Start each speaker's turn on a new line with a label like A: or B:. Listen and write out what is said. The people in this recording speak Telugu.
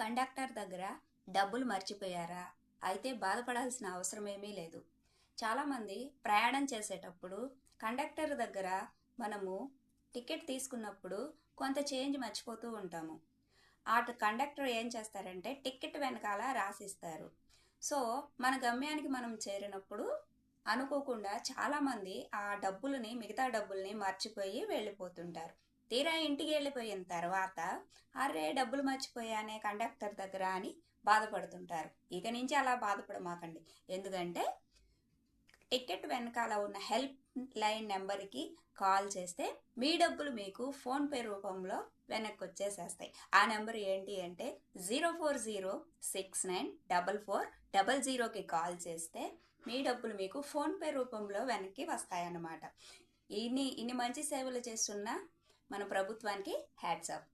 A: కండక్టర్ దగ్గర డబ్బులు మర్చిపోయారా? అయితే బాధపడాల్సిన అవసరం ఏమీ లేదు. చాలామంది ప్రయాణం చేసేటప్పుడు కండక్టర్ దగ్గర మనము టికెట్ తీసుకున్నప్పుడు కొంత చేంజ్ మర్చిపోతూ ఉంటాము. ఆ కండక్టర్ ఏం చేస్తారంటే టికెట్ వెనకాల రాసిస్తారు. సో మన గమ్యానికి మనం చేరినప్పుడు అనుకోకుండా చాలామంది ఆ డబ్బులని మిగతా డబ్బుల్ని మర్చిపోయి వెళ్ళిపోతుంటారు. తీరా ఇంటికి వెళ్ళిపోయిన తర్వాత అరే డబ్బులు మర్చిపోయానే కండక్టర్ దగ్గర అని బాధపడుతుంటారు. ఇక నుంచి అలా బాధపడమాకండి ఎందుకంటే టికెట్ వెనకాల ఉన్న హెల్ప్ లైన్ నెంబర్కి కాల్ చేస్తే మీ డబ్బులు మీకు ఫోన్పే రూపంలో వెనక్కి వచ్చేసేస్తాయి ఆ నెంబర్ ఏంటి అంటే zero four zero six nine double four double జీరోకి కాల్ చేస్తే మీ డబ్బులు మీకు ఫోన్పే రూపంలో వెనక్కి వస్తాయన్నమాట. ఇన్ని ఇన్ని మంచి సేవలు చేస్తున్న మన ప్రభుత్వానికి హ్యాట్సాప్